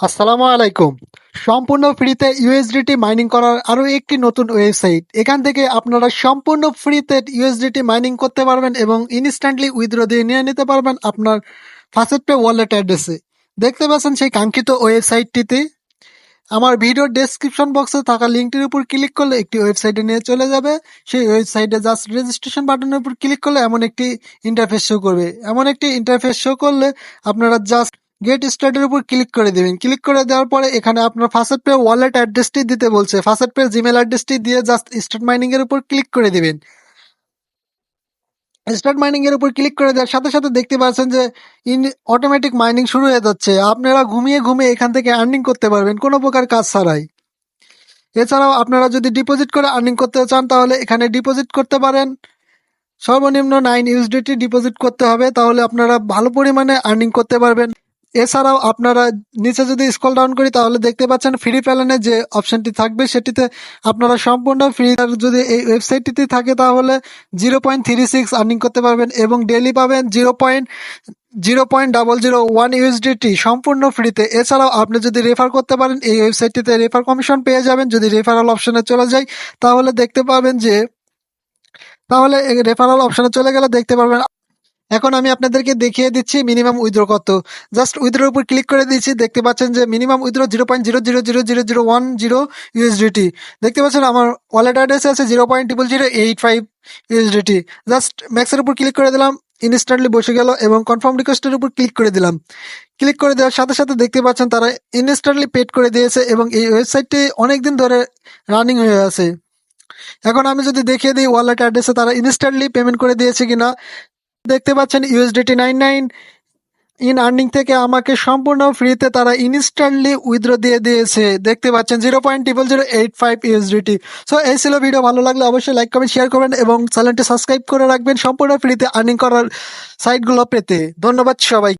আসসালামু আলাইকুম। সম্পূর্ণ ফ্রিতে ইউএসডিটি মাইনিং করার আরও একটি নতুন ওয়েবসাইট। এখান থেকে আপনারা সম্পূর্ণ ফ্রিতে ইউএসডিটি মাইনিং করতে পারবেন এবং ইনস্ট্যান্টলি উইথড্র দিয়ে নিয়ে নিতে পারবেন আপনার ফাসেট পে ওয়ালেট অ্যাড্রেসে দেখতে পাচ্ছেন সেই কাঙ্ক্ষিত ওয়েবসাইটটিতে আমার ভিডিওর ডেসক্রিপশন বক্সে থাকা লিঙ্কটির উপর ক্লিক করলে একটি ওয়েবসাইটে নিয়ে চলে যাবে। সেই ওয়েবসাইটে জাস্ট রেজিস্ট্রেশন বাটনের উপর ক্লিক করলে এমন একটি ইন্টারফেস শো করবে। এমন একটি ইন্টারফেস শো করলে আপনারা জাস্ট গেট স্টার্টের উপর ক্লিক করে দিবেন। ক্লিক করে দেওয়ার পরে এখানে আপনার ফাসেট পে ওয়ালেট অ্যাড্রেসটি দিতে বলছে। ফাসেট পে জিমেল অ্যাড্রেসটি দিয়ে জাস্ট স্টার্ট মাইনিং এর উপর ক্লিক করে দিবেন। স্টার্ট মাইনিং এর উপর ক্লিক করে দেওয়ার সাথে সাথে দেখতে পাচ্ছেন যে ইন অটোমেটিক মাইনিং শুরু হয়ে যাচ্ছে। আপনারা ঘুমিয়ে ঘুমিয়ে এখান থেকে আর্নিং করতে পারবেন, কোনো প্রকার কাজ ছাড়াই। এছাড়াও আপনারা যদি ডিপোজিট করে আর্নিং করতে চান, তাহলে এখানে ডিপোজিট করতে পারেন। সর্বনিম্ন নাইন ইউএসডিটি ডিপোজিট করতে হবে, তাহলে আপনারা ভালো পরিমাণে আর্নিং করতে পারবেন। এছাড়াও আপনারা নিচে যদি স্কল ডাউন করি, তাহলে দেখতে পাচ্ছেন ফ্রি প্যালেনে যে অপশনটি থাকবে, সেটিতে আপনারা সম্পূর্ণ ফ্রি যদি এই ওয়েবসাইটটিতে থাকে, তাহলে zero point three six earning করতে পারবেন এবং ডেলি পাবেন zero point zero point double zero one USDT সম্পূর্ণ ফ্রিতে এছাড়াও আপনি যদি রেফার করতে পারেন, এই ওয়েবসাইটটিতে রেফার কমিশন পেয়ে যাবেন। যদি রেফারাল অপশনে চলে যায় তাহলে দেখতে পাবেন যে, তাহলে রেফারাল অপশনে চলে গেলে দেখতে পারবেন এখন আমি আপনাদেরকে দেখিয়ে দিচ্ছি মিনিমাম উইথড্র কত। জাস্ট উইথড্রোর উপর ক্লিক করে দিচ্ছি দেখতে পাচ্ছেন যে minimum withdraw zero point zero zero zero zero zero one zero USDT. দেখতে পাচ্ছেন আমার ওয়ালেট অ্যাড্রেস আছে zero point triple zero eight five USDT. Just ম্যাক্সের উপর ক্লিক করে দিলাম, ইনস্ট্যান্টলি বসে গেল এবং কনফার্ম রিকোয়েস্টের উপর ক্লিক করে দিলাম। ক্লিক করে দেওয়ার সাথে সাথে দেখতে পাচ্ছেন তারা ইনস্ট্যান্টলি পেড করে দিয়েছে এবং এই ওয়েবসাইটটি অনেকদিন ধরে রানিং হয়ে আছে। এখন আমি যদি দেখিয়ে দিই ওয়ালেট অ্যাড্রেসে তারা ইনস্ট্যান্টলি পেমেন্ট করে দিয়েছে কিনা দেখতে পাচ্ছেন USDT nine nine in earning থেকে আমাকে সম্পূর্ণ ফ্রিতে তারা ইনস্ট্যান্টলি উইথড্র দিয়ে দিয়েছে। দেখতে পাচ্ছেন zero point triple zero eight five USDT so এই ছিল ভিডিও ভালো লাগলে অবশ্যই লাইক কমেন্ট শেয়ার করবেন এবং চ্যানেলটি সাবস্ক্রাইব করে রাখবেন সম্পূর্ণ ফ্রিতে আর্নিং করার সাইটগুলো পেতে। ধন্যবাদ সবাই